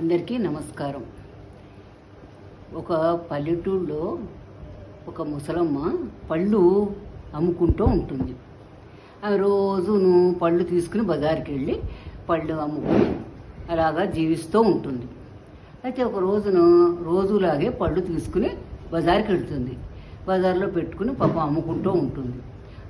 అందరికీ నమస్కారం. ఒక పల్లెటూరులో ఒక ముసలమ్మ పళ్ళు అమ్ముకుంటూ ఉంటుంది. ఆ రోజును పళ్ళు తీసుకుని బజార్కి వెళ్ళి పళ్ళు అమ్ముకుని అలాగా జీవిస్తూ ఉంటుంది. అయితే ఒక రోజున రోజులాగే పళ్ళు తీసుకుని బజార్కి వెళ్తుంది బజార్లో పెట్టుకుని పాపం అమ్ముకుంటూ ఉంటుంది.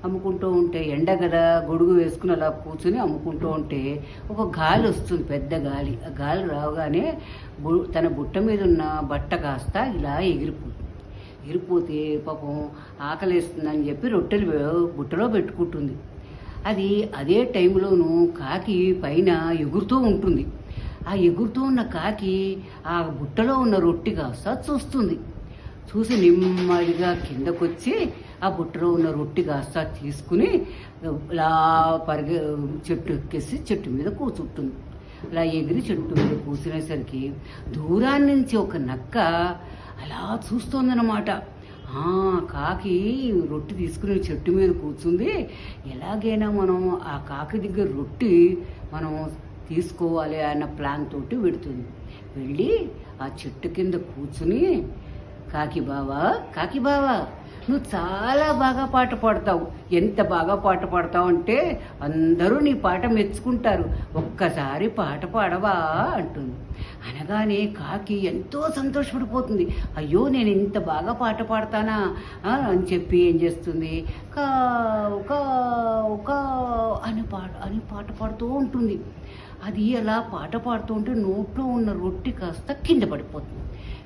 అమ్ముకుంటూ ఉంటే ఎండ కదా గొడుగు వేసుకుని అలా కూర్చుని అమ్ముకుంటూ ఉంటే ఒక గాలి వస్తుంది పెద్ద గాలి. ఆ గాలి రాగానే బు- తన బుట్ట మీద ఉన్న బట్ట కాస్త ఇలా ఎగిరిపోతుంది ఎగిరిపోతే పాపం ఆకలేస్తుందని చెప్పి రొట్టెలు బుట్టలో పెట్టుకుంటుంది. అది అదే టైంలోనూ కాకి పైన ఎగురుతూ ఉంటుంది. ఆ ఎగురుతూ ఉన్న కాకి ఆ బుట్టలో ఉన్న రొట్టె కాస్త చూస్తుంది. చూసి నెమ్మదిగా కిందకొచ్చి ఆ బుట్టలో ఉన్న రొట్టి కాస్త తీసుకుని ఇలా పరిగె చెట్టు ఎక్కేసి చెట్టు మీద కూర్చుంటుంది. అలా ఎగిరి చెట్టు మీద కూర్చునేసరికి దూరాన్ని నుంచి ఒక నక్క అలా చూస్తోందనమాట ఆ, కాకి రొట్టి తీసుకుని చెట్టు మీద కూర్చుంది. ఎలాగైనా మనం ఆ కాకి దగ్గర రొట్టి మనం తీసుకోవాలి అన్న ప్లాన్ తోటి పెడుతుంది వెళ్ళి ఆ చెట్టు కింద కూర్చుని కాకి బావా కాకి బావా నువ్వు చాలా బాగా పాట పాడతావు. ఎంత బాగా పాట పాడతావు అంటే అందరూ నీ పాట మెచ్చుకుంటారు. ఒక్కసారి పాట పాడవా అంటుంది. అనగానే కాకి ఎంతో సంతోషపడిపోతుంది. అయ్యో నేను ఇంత బాగా పాట పాడతానా? అని చెప్పి ఏం చేస్తుంది? కా ఒక అని పాట అని పాట పాడుతూ ఉంటుంది. అది అలా పాట పాడుతూ ఉంటే నోట్లో ఉన్న రొట్టి కాస్త కింద పడిపోతుంది.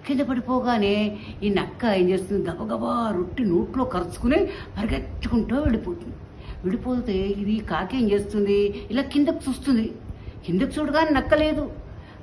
కింద పడిపోగానే ఈ నక్క ఏం చేస్తుంది? గబగబా రొట్టి నోట్లో కరుచుకుని పరిగెత్తుకుంటూ వెళ్ళిపోతుంది. వెళ్ళిపోతే ఇది కాకి ఏం చేస్తుంది? ఇలా కిందకు చూస్తుంది. కిందకు చూడగానే నక్క లేదు.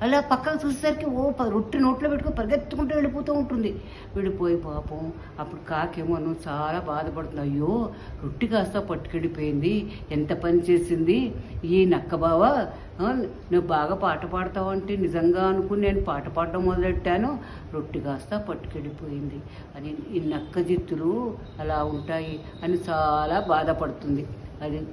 అలా పక్కకు చూసేసరికి ఓ ప- రొట్టె నోట్లో పెట్టుకుని పరిగెత్తుకుంటూ వెళ్ళిపోతూ ఉంటుంది. వెళ్ళిపోయి పాపం అప్పుడు కాకేమో నువ్వు చాలా బాధపడుతుంది. అయ్యో రొట్టి కాస్త పట్టుకెళ్ళిపోయింది. ఎంత పని చేసింది? ఈ నక్క బావ నువ్వు బాగా పాట పాడతావు అంటే నిజంగా అనుకుని నేను పాట పాడడం మొదలెట్టాను. రొట్టి కాస్త పట్టుకెళ్ళిపోయింది. అని ఈ నక్క జిత్తులు అలా ఉంటాయి అని చాలా బాధపడుతుంది. అది